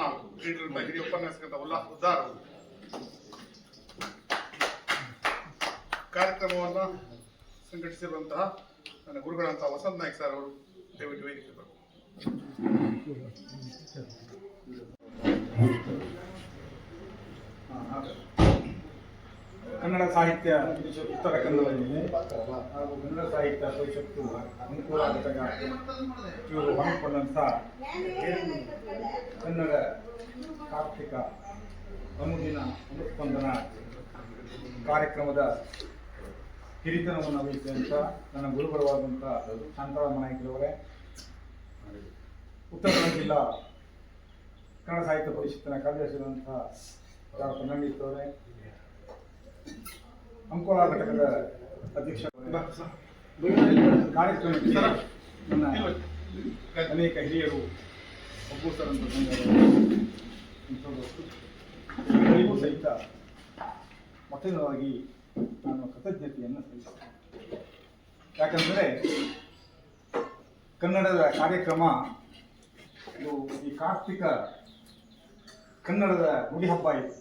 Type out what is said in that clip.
ನಾಲ್ಕು. ಕ್ರೀಡೆಗಳಿಂದ ಹಿರಿಯ ಉಪನ್ಯಾಸಕಂತ ಉಲ್ಲಾಸ ಉದ್ದಾರ ಕಾರ್ಯಕ್ರಮವನ್ನು ಸಂಘಟಿಸಿರುವಂತಹ ನನ್ನ ಗುರುಗಳಂತಹ ವಸಂತ ನಾಯ್ಕ್ ಸರ್ ಅವರು ದಯವಿಟ್ಟು ವೇದಿಕೆ ಕನ್ನಡ ಸಾಹಿತ್ಯ ಪರಿಷತ್ ಉತ್ತರ ಕನ್ನಡ ಜಿಲ್ಲೆ ಹಾಗೂ ಕನ್ನಡ ಸಾಹಿತ್ಯ ಪರಿಷತ್ತು ಅನುಕೂಲ ಘಟಕ ಇವರು ಹಮ್ಮಿಕೊಂಡಂಥ ಕನ್ನಡ ಕಾರ್ತಿಕ ಅನುದಿನ ಅನುಸ್ಪಂದನ ಕಾರ್ಯಕ್ರಮದ ಹಿರಿತನವನ್ನು ವಹಿಸಿದಂಥ ನನ್ನ ಗುರುಬರವಾದಂಥ ಶಾಂತಾರಾಮ ನಾಯಕರವರೇ ಉತ್ತರ ಕನ್ನಡ ಜಿಲ್ಲಾ ಕನ್ನಡ ಸಾಹಿತ್ಯ ಪರಿಷತ್ತಿನ ಕಾರ್ಯದರ್ಶಿಯಾದಂಥ ಡಾಕ್ಟರ್ ಫರ್ನಾಂಡಿಸ್ ಅವರೇ ಅಂಕೋಲ ಘಟಕದ ಅಧ್ಯಕ್ಷ ಕಾರ್ಯಕ್ರಮಕ್ಕೆ ನನ್ನ ಅನೇಕ ಹಿರಿಯರು ಒಬ್ಬೂಸರಂತ ಎಲ್ಲರಿಗೂ ಸಹಿತ ಮೊದಲವಾಗಿ ನಾನು ಕೃತಜ್ಞತೆಯನ್ನು ಸಲ್ಲಿಸ್ತೇನೆ ಯಾಕಂದರೆ ಕನ್ನಡದ ಕಾರ್ಯಕ್ರಮ, ಇದು ಈ ಕಾರ್ತಿಕ ಕನ್ನಡದ ಗುಡಿ ಹಬ್ಬ ಇದು.